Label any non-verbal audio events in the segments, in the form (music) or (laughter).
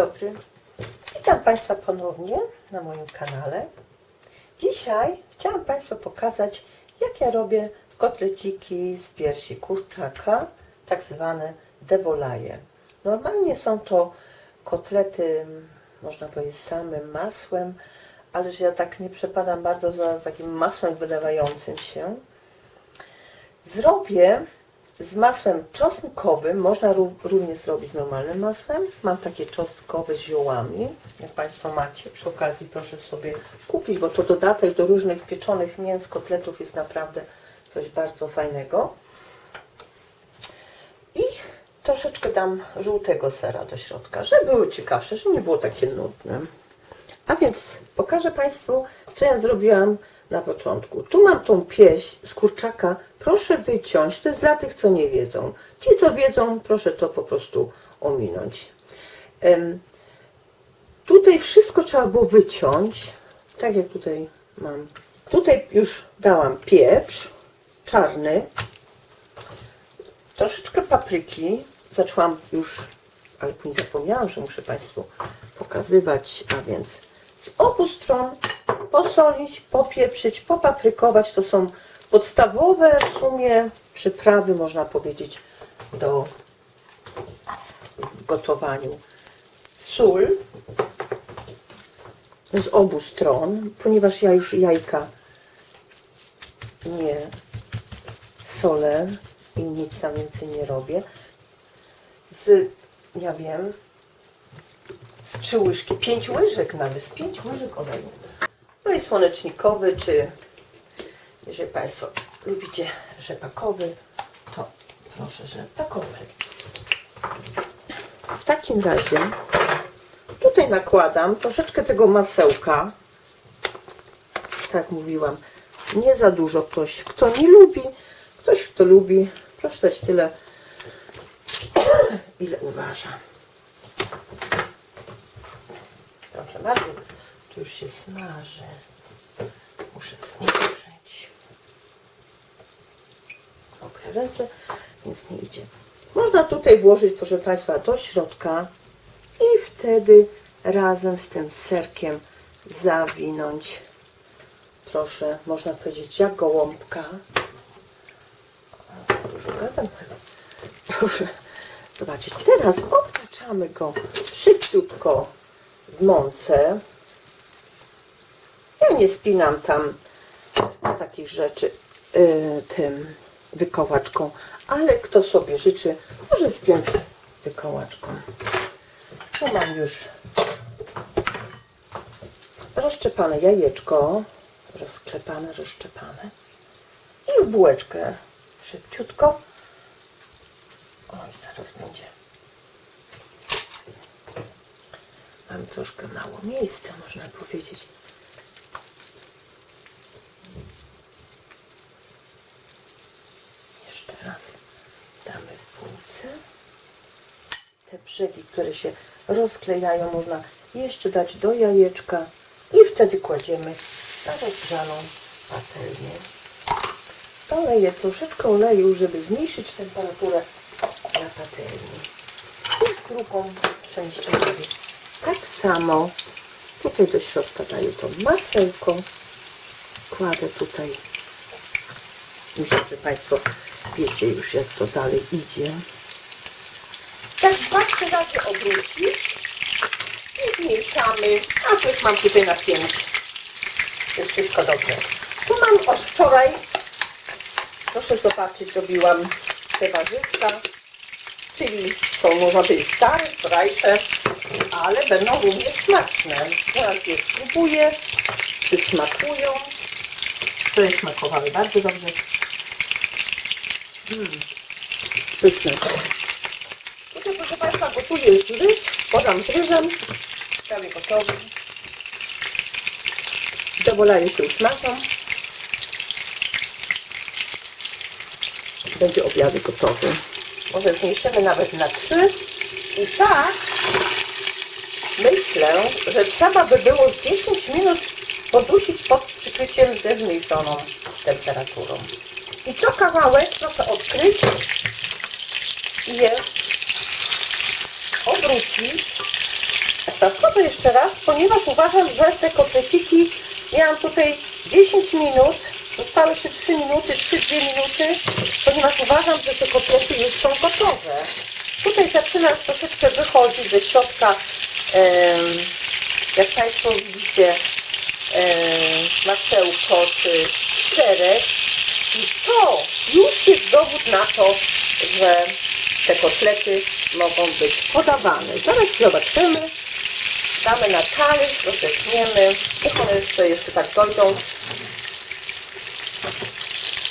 dobry. Witam Państwa ponownie na moim kanale. Dzisiaj chciałam Państwu pokazać, jak ja robię kotleciki z piersi kurczaka, tak zwane devolaje. Normalnie są to kotlety, można powiedzieć, samym masłem, ale że ja tak nie przepadam bardzo za takim masłem wylewającym się. Zrobię z masłem czosnkowym, można ró- również zrobić z normalnym masłem. Mam takie czosnkowe z ziołami, jak Państwo macie. Przy okazji proszę sobie kupić, bo to dodatek do różnych pieczonych mięs, kotletów jest naprawdę coś bardzo fajnego. I troszeczkę dam żółtego sera do środka, żeby było ciekawsze, żeby nie było takie nudne. A więc pokażę Państwu, co ja zrobiłam na początku. Tu mam tą pieśń z kurczaka. Proszę wyciąć. To jest dla tych, co nie wiedzą. Ci, co wiedzą, proszę to po prostu ominąć. Tutaj wszystko trzeba było wyciąć. Tak jak tutaj mam. Tutaj już dałam pieprz czarny. Troszeczkę papryki. Zaczęłam już, ale później zapomniałam, że muszę Państwu pokazywać, a więc z obu stron posolić, popieprzyć, popaprykować. To są podstawowe w sumie przyprawy, można powiedzieć, do gotowaniu. Sól z obu stron, ponieważ ja już jajka nie solę i nic tam więcej nie robię. Z, ja wiem, z trzy łyżki, pięć łyżek nawet, z pięć łyżek oleju. No i słonecznikowy, czy jeżeli Państwo lubicie rzepakowy, to proszę rzepakowy. W takim razie tutaj nakładam troszeczkę tego masełka. Tak mówiłam, nie za dużo ktoś, kto nie lubi, ktoś, kto lubi, proszę dać tyle, (coughs) ile uważa. Proszę bardzo, już się smaży. Muszę zmierzyć. Mokre ręce, więc nie idzie. Można tutaj włożyć, proszę Państwa, do środka i wtedy razem z tym serkiem zawinąć. Proszę, można powiedzieć, jak gołąbka. Dużo gadam. Proszę zobaczyć. Teraz obtaczamy go szybciutko w mące. Ja nie spinam tam takich rzeczy y, tym wykołaczką, ale kto sobie życzy, może spiąć wykołaczką. Tu mam już rozszczepane jajeczko, rozklepane, rozszczepane i bułeczkę szybciutko. Oj, zaraz będzie. Mam troszkę mało miejsca, można powiedzieć. Jeszcze raz damy w półce. Te brzegi, które się rozklejają, można jeszcze dać do jajeczka i wtedy kładziemy na rozgrzaną patelnię. Doleję troszeczkę oleju, żeby zmniejszyć temperaturę na patelni. I drugą część robię tak samo. Tutaj do środka daję to masełko. Kładę tutaj. Myślę, że Państwo wiecie już jak to dalej idzie. Trzy razy obrócić i zmniejszamy. A to już mam tutaj na pięć. Jest wszystko dobrze. Tu mam od wczoraj, proszę zobaczyć, robiłam te warzywka, czyli są można powiedzieć stare, wczorajsze, ale będą również smaczne. Teraz je spróbuję, czy smakują. Które smakowały bardzo dobrze. Mm. Pyszne. Tutaj proszę Państwa gotuję już ryż, podam z ryżem, prawie gotowy. Zawolaje się usmażą. Będzie obiady gotowy. Może zmniejszymy nawet na trzy. I tak myślę, że trzeba by było z 10 minut podusić pod przykryciem ze zmniejszoną temperaturą. I co kawałek proszę odkryć i je Państwa, wchodzę jeszcze raz, ponieważ uważam, że te kotleciki miałam tutaj 10 minut, zostały jeszcze 3 minuty, 3-2 minuty, ponieważ uważam, że te kotlety już są gotowe. Tutaj zaczyna troszeczkę wychodzić ze środka, jak Państwo widzicie, masełko czy serek. I to już jest dowód na to, że te kotlety mogą być podawane. Zaraz zobaczymy. Damy na talerz, rozetniemy. Niech one jeszcze, jeszcze tak dojdą.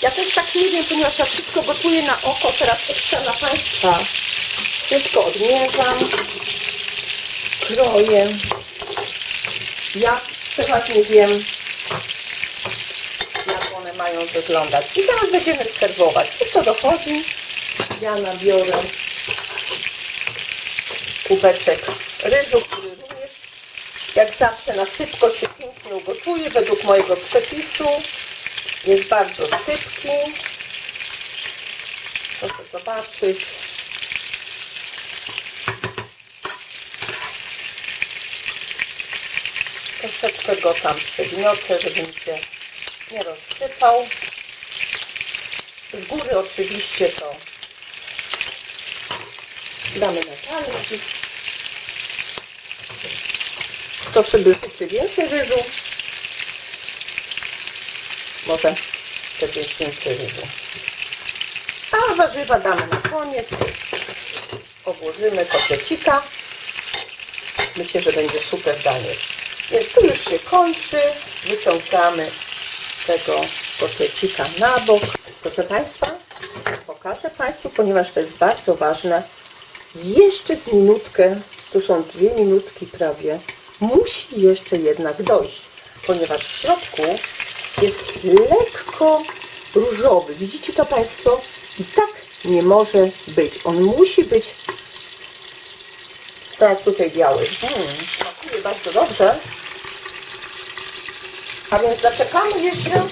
Ja też tak nie wiem, ponieważ ja wszystko gotuję na oko. Teraz chcę dla Państwa. Wszystko odmierzam. Kroję. Ja przeważnie wiem, jak one mają wyglądać. I zaraz będziemy serwować. I to dochodzi. Ja nabiorę kubeczek ryżu, który również jak zawsze na sypko się pięknie ugotuje według mojego przepisu. Jest bardzo sypki. Proszę zobaczyć. Troszeczkę go tam przygniotę, żeby mi się nie rozsypał. Z góry oczywiście to damy na talerz. Kto sobie życzy więcej ryżu, może chce mieć więcej ryżu. A warzywa damy na koniec. Obłożymy kotlecika. Myślę, że będzie super danie. Więc tu już się kończy. Wyciągamy tego kotlecika na bok. Proszę Państwa, pokażę Państwu, ponieważ to jest bardzo ważne. Jeszcze z minutkę, tu są dwie minutki prawie, musi jeszcze jednak dojść, ponieważ w środku jest lekko różowy. Widzicie to Państwo? I tak nie może być. On musi być tak jak tutaj biały. Mm, smakuje bardzo dobrze. A więc zaczekamy jeszcze.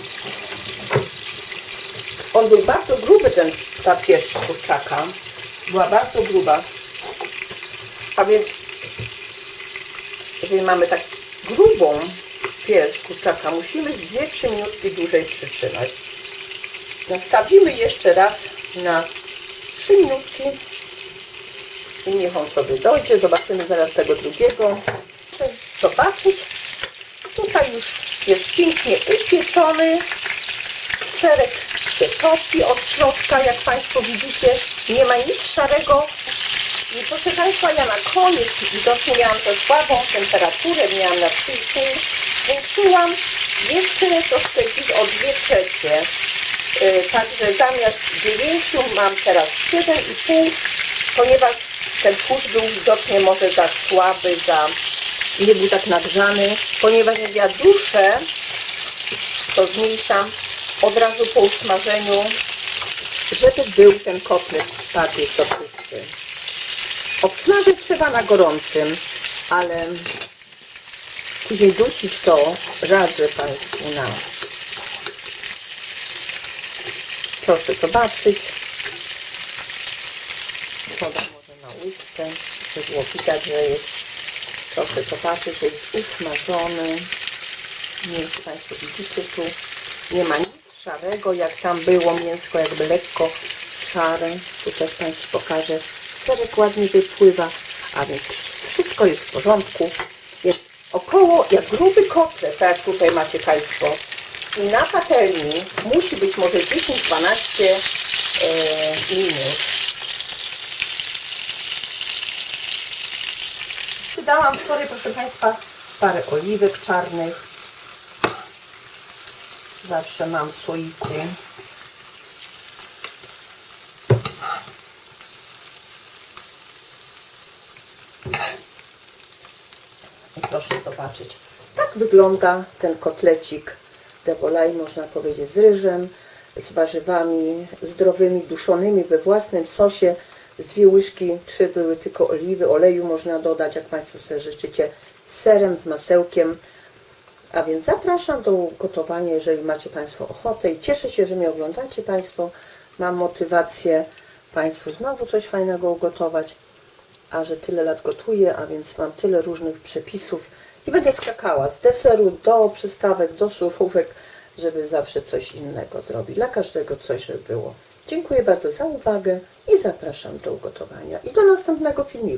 On był bardzo gruby, ten, ta pierś z kurczaka. Była bardzo gruba. A więc, jeżeli mamy tak grubą pierś kurczaka, musimy 2-3 minutki dłużej przytrzymać. Nastawimy jeszcze raz na 3 minutki i niech on sobie dojdzie. Zobaczymy zaraz tego drugiego. Zobaczyć. Tutaj już jest pięknie upieczony. Serek się topi od środka, jak Państwo widzicie. Nie ma nic szarego. I proszę Państwa, ja na koniec widocznie miałam za słabą temperaturę, miałam na 3,5. Zwiększyłam jeszcze troszkę gdzieś o 2 trzecie. Yy, Także zamiast 9 mam teraz 7,5, ponieważ ten tłuszcz był widocznie może za słaby, za nie był tak nagrzany, ponieważ jak ja duszę, to zmniejszam od razu po usmażeniu, żeby był ten kotlet bardziej soczysty. Obsmażyć trzeba na gorącym, ale później dusić to radzę Państwu na proszę zobaczyć. Podam może na łyżkę żeby było widać, że jest proszę zobaczyć, że jest usmażony. Nie wiem czy Państwo widzicie tu. Nie ma szarego. Jak tam było mięsko jakby lekko szare tu też Państwu pokażę serek ładnie wypływa a więc wszystko jest w porządku. Jest około jak gruby kotlet tak jak tutaj macie Państwo. I na patelni musi być może 10-12 e, minut. Dałam wczoraj, proszę Państwa, parę oliwek czarnych. Zawsze mam słoiku. I proszę zobaczyć. Tak wygląda ten kotlecik de volaille, można powiedzieć, z ryżem, z warzywami zdrowymi, duszonymi we własnym sosie. Z dwie łyżki, trzy były tylko oliwy, oleju można dodać, jak Państwo sobie życzycie, z serem, z masełkiem. A więc zapraszam do gotowania, jeżeli macie Państwo ochotę i cieszę się, że mnie oglądacie Państwo. Mam motywację Państwu znowu coś fajnego ugotować. a że tyle lat gotuję, a więc mam tyle różnych przepisów i będę skakała z deseru do przystawek, do surówek, żeby zawsze coś innego zrobić. Dla każdego coś, żeby było. Dziękuję bardzo za uwagę i zapraszam do ugotowania i do następnego filmiku.